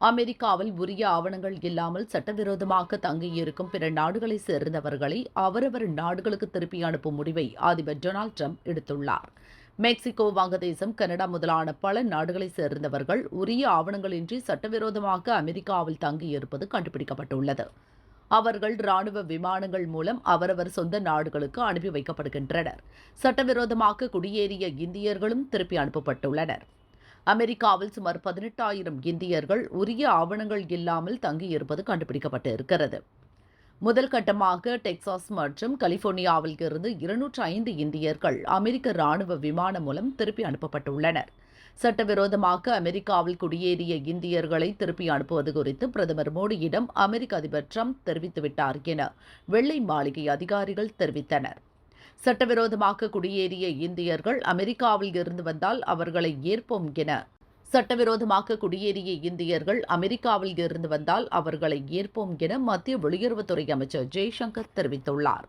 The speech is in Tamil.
அமெரிக்காவில் உரிய ஆவணங்கள் இல்லாமல் சட்டவிரோதமாக தங்கியிருக்கும் பிற நாடுகளைச் சேர்ந்தவர்களை அவரவர் நாடுகளுக்கு திருப்பி அனுப்பும் முடிவை அதிபர் டொனால்ட் ட்ரம்ப் எடுத்துள்ளார். மெக்சிகோ வங்கதேசம் கனடா முதலான பல நாடுகளைச் சேர்ந்தவர்கள் உரிய ஆவணங்களின்றி சட்டவிரோதமாக அமெரிக்காவில் தங்கியிருப்பது கண்டுபிடிக்கப்பட்டுள்ளது. அவர்கள் ராணுவ விமானங்கள் மூலம் அவரவர் சொந்த நாடுகளுக்கு அனுப்பி வைக்கப்படுகின்றனர். சட்டவிரோதமாக குடியேறிய இந்தியர்களும் திருப்பி அனுப்பப்பட்டுள்ளனர். அமெரிக்காவில் சுமார் பதினெட்டாயிரம் இந்தியர்கள் உரிய ஆவணங்கள் இல்லாமல் தங்கியிருப்பது கண்டுபிடிக்கப்பட்டு இருக்கிறது. முதல் கட்டமாக டெக்சாஸ் மற்றும் கலிபோர்னியாவில் இருந்து இருநூற்று ஐந்து இந்தியர்கள் அமெரிக்க ராணுவ விமானம் மூலம் திருப்பி அனுப்பப்பட்டுள்ளனர். சட்டவிரோதமாக அமெரிக்காவில் குடியேறிய இந்தியர்களை திருப்பி அனுப்புவது குறித்து பிரதமர் மோடியிடம் அமெரிக்க அதிபர் ட்ரம்ப் தெரிவித்துவிட்டார் என வெள்ளை மாளிகை அதிகாரிகள் தெரிவித்தனர். சட்டவிரோதமாக குடியேறிய இந்தியர்கள் அமெரிக்காவில் இருந்து வந்தால் அவர்களை ஏற்போம் என. சட்டவிரோதமாக குடியேறிய இந்தியர்கள் அமெரிக்காவில் இருந்து வந்தால் அவர்களை ஏற்போம் என மத்திய வெளியுறவுத்துறை அமைச்சர் ஜெய்சங்கர் தெரிவித்துள்ளார்.